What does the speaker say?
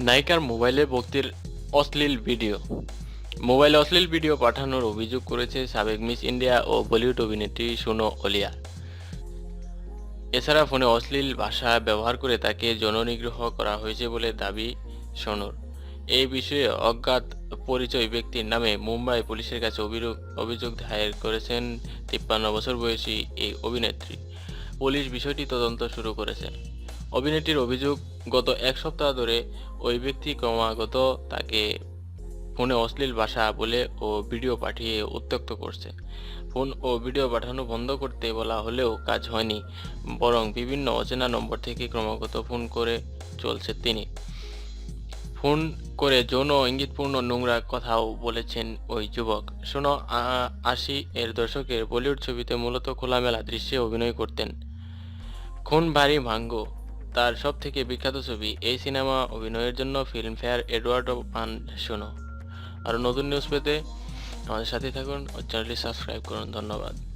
নায়িকার মোবাইলে ভক্তির অশ্লীল ভিডিও। মোবাইলে অশ্লীল ভিডিও পাঠানোর অভিযোগ করেছে সাবেক মিস ইন্ডিয়া ও বলিউড অভিনেত্রী সোনো অলিয়া। এছাড়া ফোনে অশ্লীল ভাষা ব্যবহার করে তাকে যৌননিগ্রহ করা হয়েছে বলে দাবি সোনুর। এই বিষয়ে অজ্ঞাত পরিচয় ব্যক্তির নামে মুম্বাই পুলিশের কাছে অভিযোগ অভিযোগ দায়ের করেছেন তিপ্পান্ন বছর বয়সী এই অভিনেত্রী। পুলিশ বিষয়টি তদন্ত শুরু করেছে। অভিনেত্রীর অভিযোগ, গত এক সপ্তাহ ধরে ওই ব্যক্তি ক্রমাগত তাকে ফোনে অশ্লীল ভাষা বলে ও ভিডিও পাঠিয়ে উত্ত্যক্ত করছে। ফোন ও ভিডিও পাঠানো বন্ধ করতে বলা হলেও কাজ হয়নি, বরং বিভিন্ন অচেনা নম্বর থেকে ক্রমাগত ফোন করে চলছে তিনি। ফোন করে যৌন ইঙ্গিতপূর্ণ নোংরা কথাও বলেছেন ওই যুবক। শোনো আশি এর দশকের বলিউড ছবিতে মূলত খোলামেলা দৃশ্যে অভিনয় করতেন। খুন ভারী ভাঙ্গ তার সব থেকে বিখ্যাত ছবি, এই সিনেমা অভিনয়ের জন্য ফিল্মফেয়ার এডওয়ার্ড পান শোনো। আরও নতুন নিউজ পেতে আমাদের সাথে থাকুন ও চ্যানেলটি সাবস্ক্রাইব করুন, ধন্যবাদ।